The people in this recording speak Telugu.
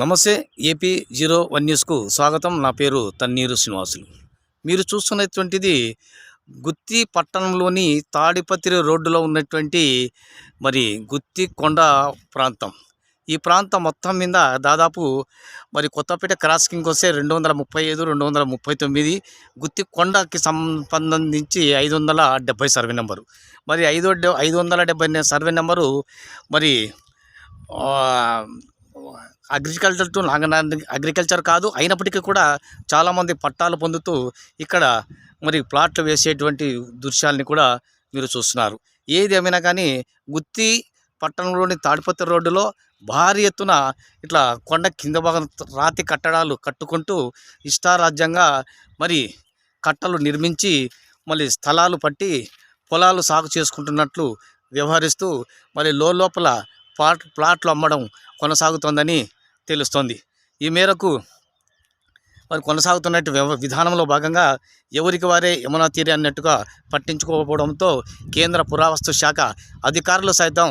నమస్తే ఏపీ జీరో వన్ న్యూస్కు స్వాగతం. నా పేరు తన్నీరు శ్రీనివాసులు. మీరు చూస్తున్నటువంటిది గుత్తి పట్టణంలోని తాడిపత్రి రోడ్డులో ఉన్నటువంటి మరి గుత్తి కొండ ప్రాంతం. ఈ ప్రాంతం మొత్తం మీద దాదాపు మరి కొత్తపేట క్రాసింగ్కి వస్తే రెండు వందల ముప్పై ఐదు రెండు వందల ముప్పై తొమ్మిది గుత్తి కొండకి సంబంధించి ఐదు వందల డెబ్బై సర్వే నెంబరు. మరి ఐదు ఐదు వందల డెబ్బై సర్వే నెంబరు మరి అగ్రికల్చర్తో అగ్రికల్చర్ టు అగ్రికల్చర్ కాదు అయినప్పటికీ కూడా చాలామంది పట్టాలు పొందుతూ ఇక్కడ మరి ప్లాట్లు వేసేటువంటి దృశ్యాలని కూడా మీరు చూస్తున్నారు. ఏది ఏమైనా కానీ గుత్తి పట్టణంలోని తాడిపత్రి రోడ్డులో భారీ ఎత్తున ఇట్లా కొండ కింద భాగం రాతి కట్టడాలు కట్టుకుంటూ ఇష్టారాజ్యంగా మరి కట్టలు నిర్మించి మళ్ళీ స్థలాలు పట్టి పొలాలు సాగు చేసుకుంటున్నట్లు వ్యవహరిస్తూ మరి లోపల ప్లాట్ ప్లాట్లు అమ్మడం కొనసాగుతోందని తెలుస్తోంది. ఈ మేరకు మరి కొనసాగుతున్నట్టు విధానంలో భాగంగా ఎవరికి వారే యమునా తీరే అన్నట్టుగా పట్టించుకోకపోవడంతో కేంద్ర పురావస్తు శాఖ అధికారులు సైతం